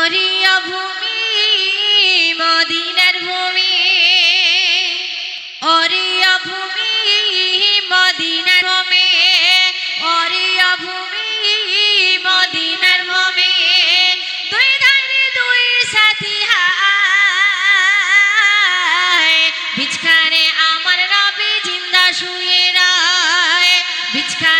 Aria ভূমি, মদিনার ভূমি। অরিয়া ভূমি, মদিনার ভূমি। অরিয়া ভূমি, মদিনার ভূমি। দুই ধারে দুই সাথী বিছখানে আমার নবী জিন্দা শুয়ে রায়। বিছখানে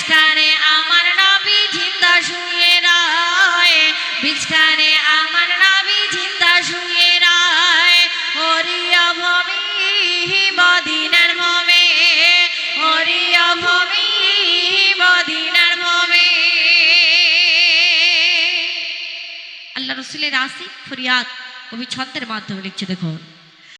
বিছখানে আমার নবী জিন্দা শুয়ে রয় বিছখানে আমার নবী জিন্দা শুয়ে রয়। হরিয়া ভমি মদিনার ভমে হরিয়া ভমি মদিনার ভমে আল্লাহ রসুলের আসি ফরিয়াদ কবি ছন্দের মাধ্যমে লিখছে দেখুন।